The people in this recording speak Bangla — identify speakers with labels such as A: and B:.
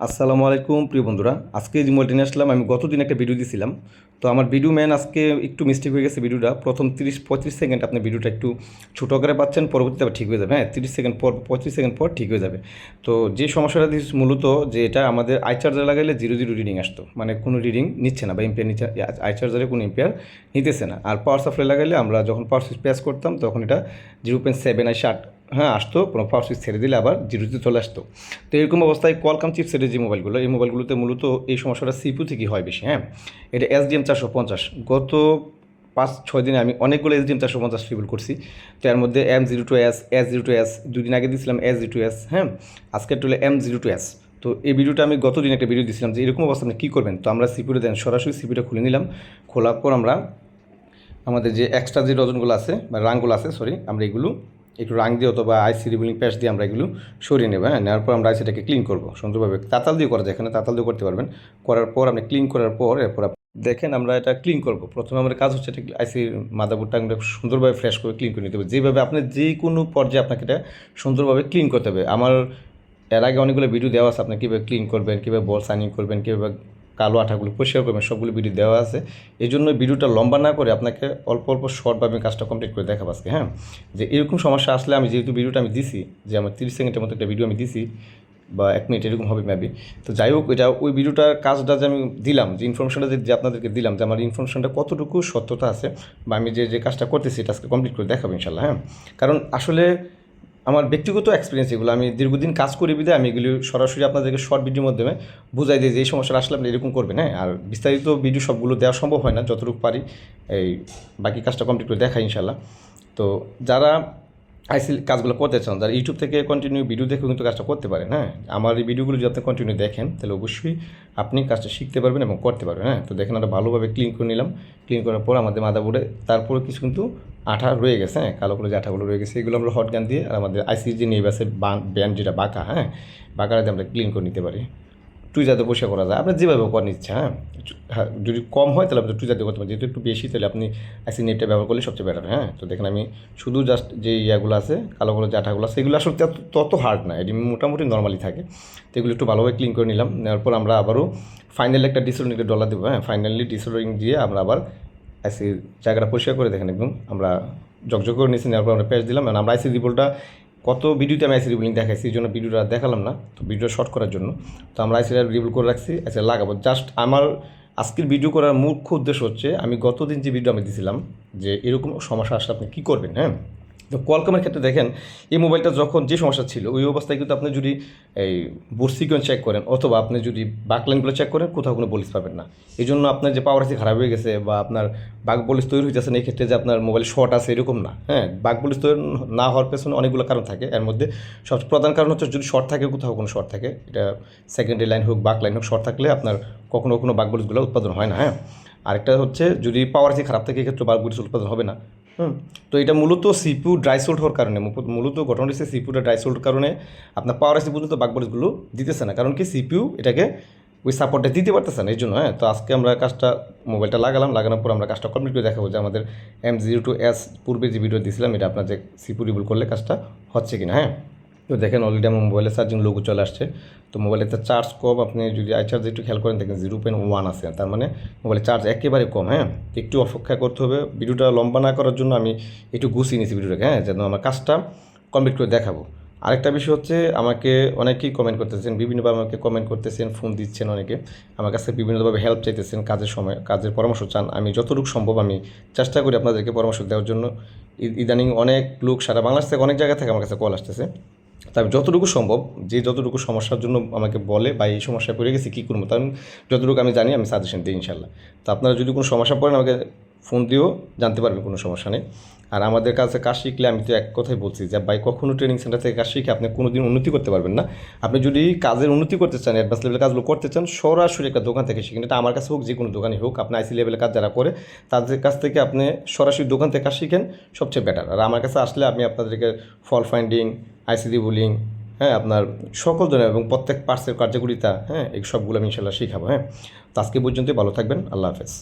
A: আসসালামু আলাইকুম, প্রিয় বন্ধুরা। আজকে যে মোবাইলটি নিয়ে আসলাম, আমি গতদিন একটা ভিডিও দিয়েছিলাম। তো আমার ভিডিও ম্যান আজকে একটু মিস্টেক হয়ে গেছে ভিডিওটা। প্রথম তিরিশ পঁয়ত্রিশ সেকেন্ড আপনি ভিডিওটা একটু ছোটো করে পাচ্ছেন, পরবর্তীতে আবার ঠিক হয়ে যাবে। হ্যাঁ তিরিশ সেকেন্ড পর, পঁয়ত্রিশ সেকেন্ড পর ঠিক হয়ে যাবে। তো যে সমস্যাটা দিয়েছে মূলত যে এটা আমাদের আই চার্জার লাগাইলে জিরো জিরো রিডিং আসতো। মানে কোনো রিডিং নিচ্ছে না বা ইম্পিয়ার নিচ্ছে আই চার্জারে কোনো ইম্পিয়ার নিতেছে না। আর পাওয়ার সাপ্লাই লাগাইলে আমরা যখন পাওয়ার সুইচ প্রেস করতাম, তখন এটা জিরো পয়েন্ট সেভেন আই ষাট হ্যাঁ আসতো কোনো পাওয়ার সুইচ ছেড়ে দিলে আবার জিরোতে চলে আসতো। তো এরকম অবস্থায় কলকাম চিপসেটের যে মোবাইলগুলো, এই মোবাইলগুলোতে মূলত এই সমস্যাটা সিপু থেকেই হয় বেশি হ্যাঁ? এটা এসডিএম চারশো পঞ্চাশ। গত পাঁচ, ছয় দিনে আমি অনেকগুলো এস এসডিএম চারশো পঞ্চাশ রিভিল করছি। তো এর মধ্যে M zero two S S zero two S দুদিন আগে দিয়েছিলাম এস জিরো টু এস হ্যাঁ? আজকের টুলে এম জিরো টু এস তো এই ভিডিওটা আমি গতদিন একটা ভিডিও দিয়েছিলাম যে এরকম অবস্থা আপনি কী করবেন? তো আমরা সিপিউটা দেন, সরাসরি সিপিটা খুলে নিলাম। খোলার পর আমরা আমাদের যে এক্সট্রা যে ডজনগুলো আছে, বা রাংগুলো আছে সরি আমরা এগুলো একটু রাং দিয়ে অথবা আইসি রিবুলিং প্যাচ দিয়ে আমরা এগুলো সরিয়ে নেব হ্যাঁ? নেওয়ার পর আমরা আইসিটাকে ক্লিন করব। সুন্দরভাবে তাতাল দিয়ে করা যায় এখানে, তাতাল দিয়ে করতে পারবেন। করার পর আপনি ক্লিন করার পর এরপর দেখেন আমরা এটা ক্লিন করব। প্রথমে আমাদের কাজ হচ্ছে এটা আইসির মাদাবোর্ডটা আমরা সুন্দরভাবে ফ্রেশ করে ক্লিন করে নিতে হবে। যেভাবে আপনি যে কোনো পর্যায়ে আপনাকে এটা সুন্দরভাবে ক্লিন করতে হবে। আমার এর আগে অনেকগুলো ভিডিও দেওয়া আছে, আপনি কীভাবে ক্লিন করবেন, কীভাবে বল সাইনিং করবেন, কীভাবে কালো আঠাগুলো পরিষ্কার করবেন, সবগুলো ভিডিও দেওয়া আছে। এই জন্য ভিডিওটা লম্বা না করে আপনাকে অল্প অল্প শর্টভাবে আমি কাজটা কমপ্লিট করে দেখাবো আজকে হ্যাঁ? যে এরকম সমস্যা আসলে আমি যেহেতু ভিডিওটা আমি দিছি, যে আমার তিরিশ সেকেন্ডের মতো একটা ভিডিও আমি দিছি, বা এক মিনিট এরকম হবে মেবি তো যাই হোক, এটা ওই ভিডিওটার কাজটা যে আমি দিলাম, যে ইনফরমেশনটা যে আপনাদেরকে দিলাম, যে আমার ইনফরমেশনটা কতটুকু সত্যতা আছে, বা আমি যে যে কাজটা করতেছি, এটা আজকে কমপ্লিট করে দেখাবো ইনশাল্লাহ হ্যাঁ? কারণ আসলে আমার ব্যক্তিগত এক্সপিরিয়েন্স এগুলো। আমি দীর্ঘদিন কাজ করি বিধায় আমি এগুলি সরাসরি আপনাদেরকে শর্ট ভিডিওর মাধ্যমে বুঝাই দিই যে এই সমস্যাটা আসলে আপনি এরকম করবেন হ্যাঁ? আর বিস্তারিত ভিডিও সবগুলো দেওয়া সম্ভব হয় না, যতটুকু পারি এই বাকি কাজটা কমপ্লিট করে দেখাই ইনশাল্লাহ তো যারা আইসি কাজগুলো করতে চান, যারা ইউটিউব থেকে কন্টিনিউ ভিডিও দেখে কিন্তু কাজটা করতে পারেন হ্যাঁ? আমার এই ভিডিওগুলো যদি আপনি কন্টিনিউ দেখেন, তাহলে অবশ্যই আপনি কাজটা শিখতে পারবেন এবং করতে পারবেন হ্যাঁ? তো দেখেন আমরা ভালোভাবে ক্লিন করে নিলাম। ক্লিন করার পর আমাদের মাদাবোর্ডে তারপরে কিছু কিন্তু আঠা রয়ে গেছে হ্যাঁ? কালো কালো যে আঠাগুলো রয়ে গেছে, এগুলো আমরা হট গান দিয়ে আর আমাদের আইসি যে নেই আছে ব্যান্ড যেটা বাঁকা হ্যাঁ? বাঁকাটা দিয়ে আমরা ক্লিন করে নিতে পারি। টুইজাতে বসে করা যায়। আপনার যেভাবে করেন ইচ্ছা হ্যাঁ? হ্যাঁ যদি কম হয় তাহলে আপনি টুইজাতে করতে পারেন যেহেতু একটু বেশি, তাহলে আপনি আইসি নেটটা ব্যবহার করলে সবচেয়ে বেটার হ্যাঁ? তো দেখেন আমি শুধু জাস্ট যে ইয়াগুলো আছে, কালো কালো জাঠাগুলো আছে, এগুলো আসলে তত- হার্ড না। এটি মোটামুটি নর্মালি থাকে। তো এগুলো একটু ভালোভাবে ক্লিন করে নিলাম। নেওয়ার পর আমরা আবারও ফাইনালি একটা ডিসোলিং ডলার দেবো হ্যাঁ? ফাইনালি ডিসোলিং দিয়ে আমরা আবার আইসি জায়গাটা পরিষ্কার করে দেখেন একদম। আমরা জকজক করে নিয়েছি, নেওয়ার পর আমরা প্যাচ দিলাম। and আমরা আইসি রিবোলটা কত ভিডিওতে আমি আইসি রিবুলিং দেখাইছি, এই জন্য ভিডিওটা দেখালাম না, তো ভিডিও শর্ট করার জন্য। তো আমরা আইসি রিবুল করে রাখছি আইসি লাগাবো। জাস্ট আমার আজকের ভিডিও করার মুখ্য উদ্দেশ্য হচ্ছে, আমি গতদিন যে ভিডিও আমি দিয়েছিলাম যে এরকম সমস্যা আসলে আপনি কী করবেন হ্যাঁ? তো কোয়ালকমের ক্ষেত্রে দেখেন, এই মোবাইলটা যখন যে সমস্যা ছিল, ওই অবস্থায় কিন্তু আপনি যদি এই বোর্ড চেক করেন, অথবা আপনি যদি বাকলাইনগুলো চেক করেন, কোথাও কোনো বলিস পাবেন না। এই জন্য আপনার যে পাওয়ার আছে খারাপ হয়ে গেছে, বা আপনার বাঘ বলিস তৈরি না এই ক্ষেত্রে যে আপনার মোবাইল শর্ট আছে এরকম না। হ্যাঁ বাঘ বলিস তৈরি না হওয়ার পেছনে অনেকগুলো কারণ থাকে। এর মধ্যে সব প্রধান কারণ হচ্ছে যদি শর্ট থাকে, কোথাও কোনো শর্ট থাকে। এটা সেকেন্ডারি লাইন হোক বাক লাইন হোক শর্ট থাকলে আপনার কখনো কখনো বাঘ বলিসগুলো উৎপাদন হয় না হ্যাঁ। আরেকটা হচ্ছে যদি পাওয়ার আছে খারাপ থাকে, এক্ষেত্রে বলিস উৎপাদন হবে না। হুম। তো এটা মূলত সিপিউ ড্রাই সোল্ড হওয়ার কারণে, মূলত- গঠন ঘটনা হচ্ছে সিপিউটা ড্রাই সোল্ড কারণে আপনার পাওয়ার আসি পর্যন্ত বাকবরিজগুলো দিতেছে না। কারণ কি সিপিউ এটাকে ওই সাপোর্টটা দিতে পারতেছে না, এই জন্য হ্যাঁ। তো আজকে আমরা কাজটা মোবাইলটা লাগালাম, লাগানোর পর আমরা কাজটা কমপ্লিট করে দেখাবো যে আমাদের এম জিরো টু এস পূর্বে যে ভিডিও দিয়েছিলাম এটা আপনার যে সিপিউ রিবুল করলে কাজটা হচ্ছে কিনা হ্যাঁ। তো দেখেন অলরেডি আমার মোবাইলে চার্জিং লোগো চলে আসছে। তো মোবাইলেতে চার্জ কম, আপনি যদি আই চার্জ একটু খেয়াল করেন, দেখেন জিরো পয়েন্ট ওয়ান আছে। তার মানে মোবাইলের চার্জ একেবারে কম হ্যাঁ? একটু অপেক্ষা করতে হবে। ভিডিওটা লম্বা না করার জন্য আমি একটু গুছিয়ে নিয়েছি ভিডিওটাকে হ্যাঁ? যেন আমার কাজটা কমপ্লিট করে দেখাবো। আরেকটা বিষয় হচ্ছে, আমাকে অনেকেই কমেন্ট করতেছেন, বিভিন্নভাবে আমাকে কমেন্ট করতেছেন ফোন দিচ্ছেন অনেকে। আমার কাছে বিভিন্নভাবে হেল্প চাইতেছেন, কাজের সময়, কাজের পরামর্শ চান। আমি যতটুকু সম্ভব আমি চেষ্টা করি আপনাদেরকে পরামর্শ দেওয়ার জন্য। ইদানিং অনেক লোক সারা বাংলাদেশ থেকে অনেক জায়গা থেকে আমার কাছে কল আসতেছে। তাই যতটুকু সম্ভব, যে যতটুকু সমস্যার জন্য আমাকে বলে বা এই সমস্যায় পড়ে গেছি কী করব, তার যতটুকু আমি জানি, আমি সাজেশন দিই ইনশাল্লাহ। তো আপনারা যদি কোনো সমস্যা পড়েন, আমাকে ফোন দিয়েও জানতে পারবেন কোনো সমস্যা নেই। আর আমাদের কাছে কাজ শিখলে আমি তো এক কথাই বলছি যে, ভাই, কখনো ট্রেনিং সেন্টার থেকে কাজ শিখে আপনি কোনো দিন উন্নতি করতে পারবেন না। আপনি যদি কাজের উন্নতি করতে চান অ্যাডভান্স লেভেলের কাজগুলো করতে চান, সরাসরি একটা দোকান থেকে শিখেন এটা আমার কাছে হোক, যে কোনো দোকানই হোক, আপনি আইসি লেভেলের কাজ যারা করে, তাদের কাছ থেকে আপনি সরাসরি দোকান থেকে কাজ শিখেন, সবচেয়ে বেটার আর আমার কাছে আসলে আমি আপনাদেরকে ফল ফাইন্ডিং আইসিডি বুলিং হ্যাঁ আপনার সকল ধরনের এবং প্রত্যেক পার্সের কার্যকরিতা হ্যাঁ এই সবগুলো আমি ইনশাল্লাহ শিখাবো হ্যাঁ। তো আজকে পর্যন্তই, ভালো থাকবেন, আল্লাহ হাফেজ।